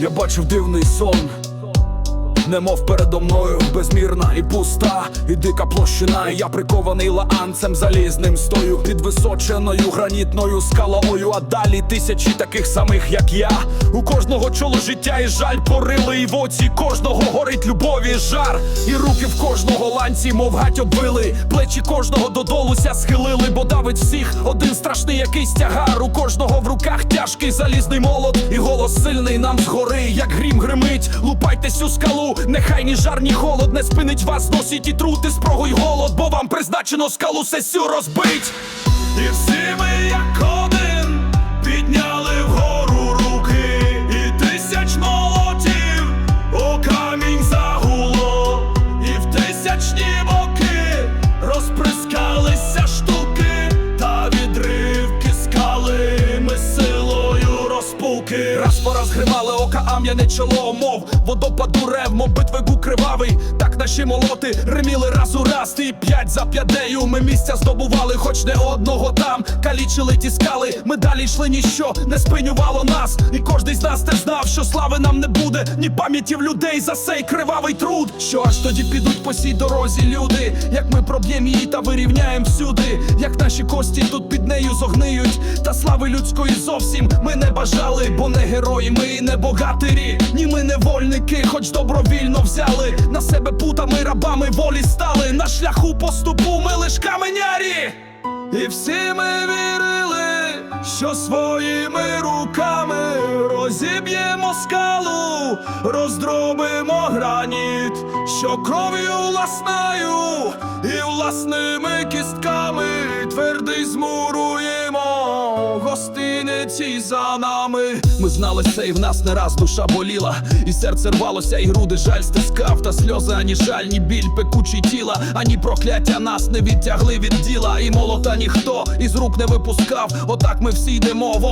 Я бачив дивний сон. Немов передо мною безмірна і пуста, і дика площина. Я прикований лаанцем залізним стою під височеною гранітною скалою. А далі тисячі таких самих, як я. У кожного чоло життя і жаль порили, і в оці кожного горить любові жар. І руки в кожного ланці, мов гать обвили. Плечі кожного додолуся схилили, бо давить всіх один страшний якийсь тягар. У кожного в руках тяжкий залізний молот, і голос сильний нам згори, як грім гримить. Лупайтесь у скалу, нехай ні жар, ні холод не спинить вас, носіть і трути спрогу голод, бо вам призначено скалу сесю розбить. І всі ми, як один, підняли вгору руки, і тисяч молотів у камінь загуло, і в тисячні боки розприскалися Раз по раз гримали ока ам'яне чоло, мов водопад дурев, мов битви гук кривавий. Так наші молоти риміли раз у раз, і п'ять за п'ятею ми місця здобували, хоч не одного там калічили ті скали. Ми далі йшли, ніщо не спинювало нас. І кожний з нас теж знав, що слави нам не буде, ні пам'яті в людей за сей кривавий труд. Що аж тоді підуть по сій дорозі люди, як ми проб'єм її та вирівняєм всюди, як наші кості тут під нею зогниють. Та слави людської зовсім ми не бажали, бо не герої, ми не богатирі, ні ми не вольники, хоч добровільно взяли на себе путами, рабами волі стали. На шляху поступу ми лиш каменярі. І всі ми вірили, що своїми руками розіб'ємо скалу, роздробимо граніт, що кров'ю власною і власними кістками твердий змуруємо гостиниці за нами. Ми знали це, і в нас не раз душа боліла, і серце рвалося, і груди жаль стискав, та сльози ані жаль, ні біль пекучі тіла, ані прокляття нас не відтягли від діла, і молота ніхто із рук не випускав. Отак ми всі йдемо в